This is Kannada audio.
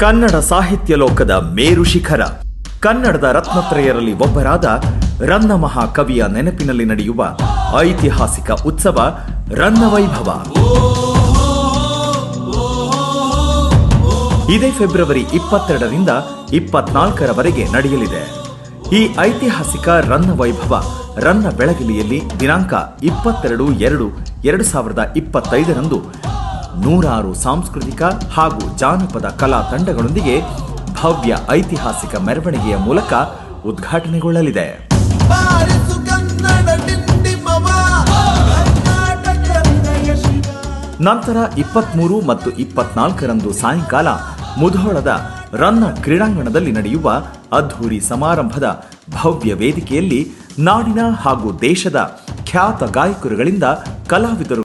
ಕನ್ನಡ ಸಾಹಿತ್ಯ ಲೋಕದ ಮೇರು ಶಿಖರ. ಕನ್ನಡದ ರತ್ನತ್ರಯರಲ್ಲಿ ಒಬ್ಬರಾದ ರನ್ನ ಮಹಾಕವಿಯ ನೆನಪಿನಲ್ಲಿ ನಡೆಯುವ ಐತಿಹಾಸಿಕ ಉತ್ಸವ ರನ್ನ ವೈಭವ ಇದೇ ಫೆಬ್ರವರಿ ಇಪ್ಪತ್ತೆರಡರಿಂದ ಇಪ್ಪತ್ನಾಲ್ಕರವರೆಗೆ ನಡೆಯಲಿದೆ. ಈ ಐತಿಹಾಸಿಕ ರನ್ನ ವೈಭವ ರನ್ನ ಬೆಳಗಿಲಿಯಲ್ಲಿ ದಿನಾಂಕ ಇಪ್ಪತ್ತೆರಡು ಎರಡು ಎರಡು ಸಾವಿರದ ಇಪ್ಪತ್ತೈದರಂದು ನೂರಾರು ಸಾಂಸ್ಕೃತಿಕ ಹಾಗೂ ಜಾನಪದ ಕಲಾ ತಂಡಗಳೊಂದಿಗೆ ಭವ್ಯ ಐತಿಹಾಸಿಕ ಮೆರವಣಿಗೆಯ ಮೂಲಕ ಉದ್ಘಾಟನೆಗೊಳ್ಳಲಿದೆ. ನಂತರ ಇಪ್ಪತ್ತ್ ಮೂರು ಕರ್ನಾಟಕ ಹೃದಯ ಶಿವ ನಂತರ ಇಪ್ಪತ್ಮೂರು ಮತ್ತು ಇಪ್ಪತ್ನಾಲ್ಕರಂದು ಸಾಯಂಕಾಲ ಮುಧೋಳದ ರನ್ನ ಕ್ರೀಡಾಂಗಣದಲ್ಲಿ ನಡೆಯುವ ಅದ್ಧೂರಿ ಸಮಾರಂಭದ ಭವ್ಯ ವೇದಿಕೆಯಲ್ಲಿ ನಾಡಿನ ಹಾಗೂ ದೇಶದ ಖ್ಯಾತ ಗಾಯಕರುಗಳಿಂದ ಕಲಾವಿದರು